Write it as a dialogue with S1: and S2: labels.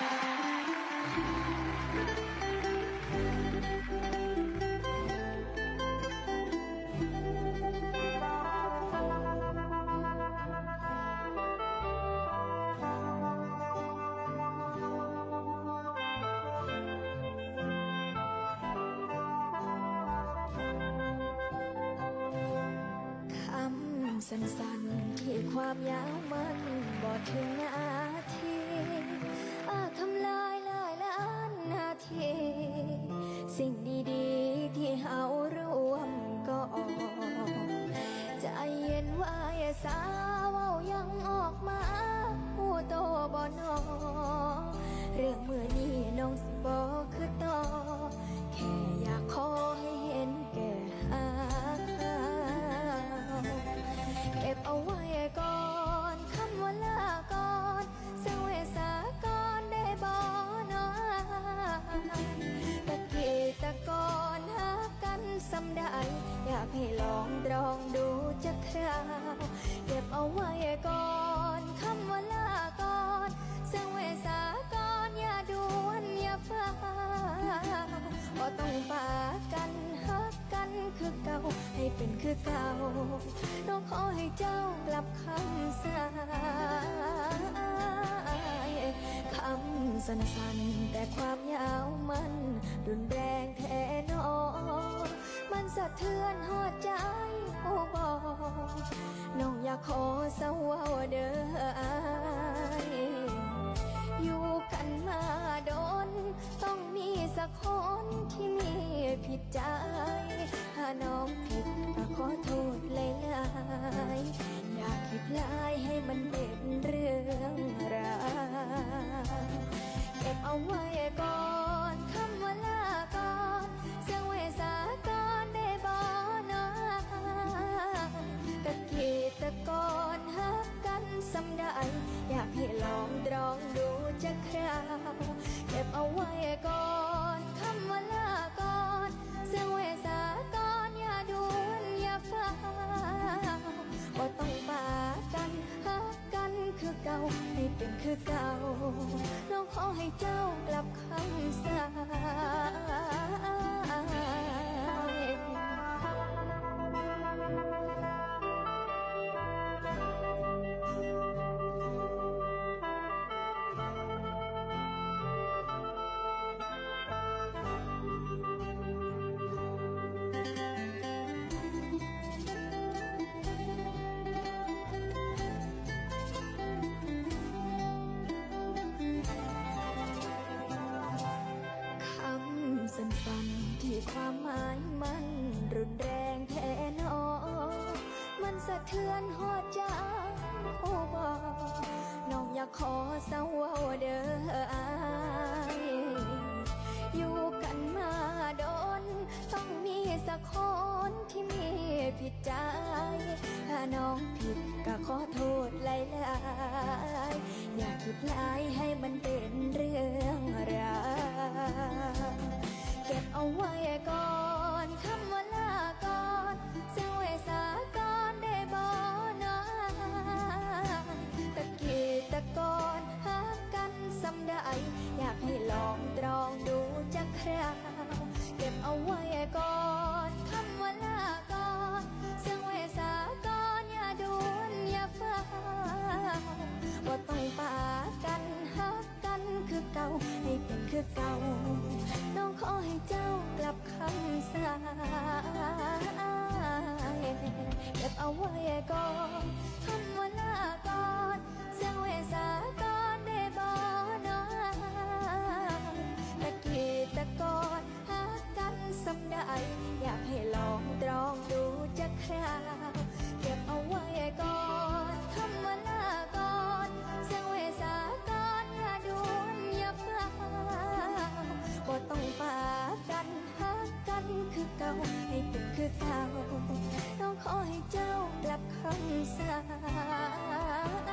S1: คำสั้นๆที่ความยาวมันบ่ถึงนา ทีอาจทำลายหลายล้านนาที สิ่งดีๆ ที่เฮารวมก็ออกใจเย็นไว้สาวเว้ายังออกมาผู้โตบ่นอเรื่องเมื่อนี้น้องสิบอากให้ลองดรองดูจะคราว เก็บเอาไว้ก่อนคำว่าลาก่อนเสงเวสาก่อนอย่าด่วนอย่าฟ้าวบ่ต้องปากันฮักกันคือเก่าให้เป็นคือเก่าน้องขอให้เจ้ากลับคำสายคำสั้นๆแต่ สาวเด้ออายอยู่กันมาโดน ต้องมีสักคนที่มีผิดใจถ้าน้องผิดก็ขอโทษหลายๆอยากคิดลายให้มันเป็นเรื่องราวเก็บเอาไว้ก่อนคำว่าลาก่อนเสียงเวสาก่อนได้บ่นอตะกี้ตะกอน สำได้ อยากให้ลองดรองดูจะคราวเก็บเอาไว้ก่อนคำว่าลาก่อนเสียงเวสาก่อนอย่าด่วนอย่าฟ้าวบ่ต้องปากันหักกันคือเก่าให้เป็นคือเก่าน้องขอให้เจ้ากลับคำสา ความหมายมันรุนแรงแท้หนอ มันสะเทือนหัวใจโอ้บอน้องอยากขอสาวาเด้ออายอยู่กันมาโดน ต้องมีสักคนที่มีผิดใจ ถ้าน้องผิดก็ขอโทษหลายๆอย่าคิดลายให้มันเป็นเรื่องราว คือเก่า น้องขอให้เจ้ากลับคำสาเก็บเอาไว้ก่อนคำว่าลาก่ เก่า ต้องขอให้เจ้ากลับคำสา